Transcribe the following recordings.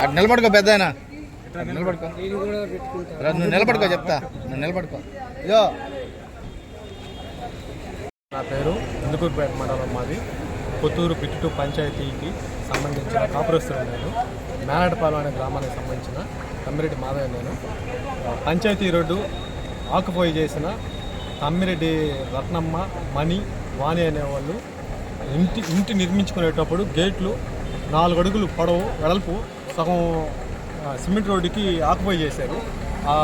అటు నిలబడుకో పెద్ద ఆయన నిలబడుకో. నువ్వు నిలబడుకో చెప్తా. నువ్వు నిలబడుకో. ఇదో నా పేరు ఇందుకూరుపేట మండలం మాది. కొత్తూరు పిట్టు పంచాయతీకి సంబంధించిన కాపురస్తులు నేను. మేనడపాలెం అనే గ్రామానికి సంబంధించిన తమ్మిరెడ్డి మాదయ్య నేను. పంచాయతీ రోడ్డు ఆకుపోయి చేసిన తమ్మిరెడ్డి రత్నమ్మ మణి వాణి అనేవాళ్ళు ఇంటి ఇంటి నిర్మించుకునేటప్పుడు గేట్లు నాలుగు అడుగులు పొడవు వెడల్పు సగం సిమెంట్ రోడ్డుకి ఆకుపోయి చేశారు. ఆ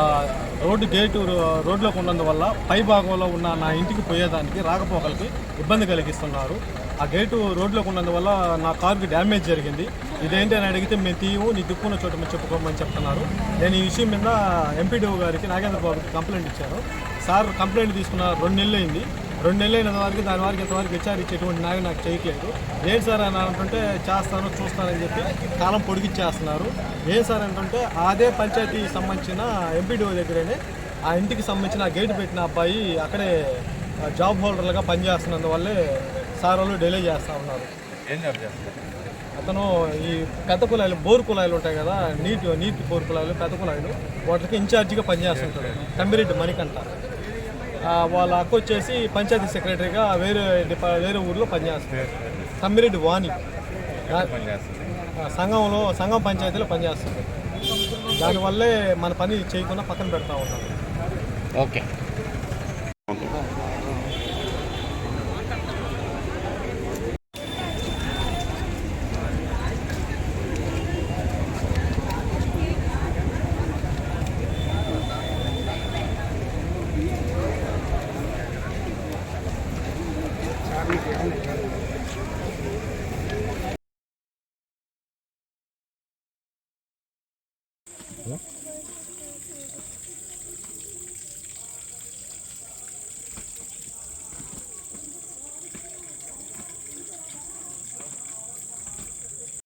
రోడ్డు గేటు రోడ్లోకి ఉన్నందువల్ల పై భాగంలో ఉన్న నా ఇంటికి పోయేదానికి రాకపోకలకి ఇబ్బంది కలిగిస్తున్నారు. ఆ గేటు రోడ్లోకి ఉన్నందువల్ల నా కారుకి డ్యామేజ్ జరిగింది. ఇదేంటి అని అడిగితే మేము తీయము నీ దిక్కున్న చోట మేము చెప్పుకోమని చెప్తున్నారు. నేను ఈ విషయం మీద ఎంపీడీఓ గారికి నాగేంద్ర బాబుకి కంప్లైంట్ ఇచ్చాను. సార్ కంప్లైంట్ తీసుకున్న రెండు నెలలు అయింది రెండు నెలలు అయిన వారికి దాని వారికి ఇంతవరకు విచారించేటువంటి న్యాయం నాకు చేయట్లేదు. ఏం సార్ అని అంటుంటే చేస్తాను చూస్తానని చెప్పి కాలం పొడిగిచ్చేస్తున్నారు. ఏం సార్ అంటుంటే అదే పంచాయతీ సంబంధించిన ఎంపీడీఓ దగ్గరనే ఆ ఇంటికి సంబంధించిన గేట్ పెట్టిన అబ్బాయి అక్కడే జాబ్ హోల్డర్లుగా పనిచేస్తున్నందువల్లే సార్ వాళ్ళు డిలే చేస్తూ ఉన్నారు. ఏం జాబ్ అతను ఈ పెద్ద కుళాయిలు బోర్ కుళాయిలు ఉంటాయి కదా నీటి నీటి బోర్ కుళాయిలు పెద్ద కుళాయిలు వాటికి ఇన్ఛార్జిగా పనిచేస్తుంటాడు. కంబిరెడ్డి మణికంఠ. ఆ, వాళ్ళ అక్క వచ్చేసి పంచాయతీ సెక్రటరీగా వేరే డిపా వేరే ఊర్లో పనిచేస్తుంది తమ్మిరెడ్డి వాణి. సంఘంలో సంఘం పంచాయతీలో పనిచేస్తుంది దానివల్లే మన పని చేయకుండా పక్కన పెడతా ఉన్నాం ఓకే. 어?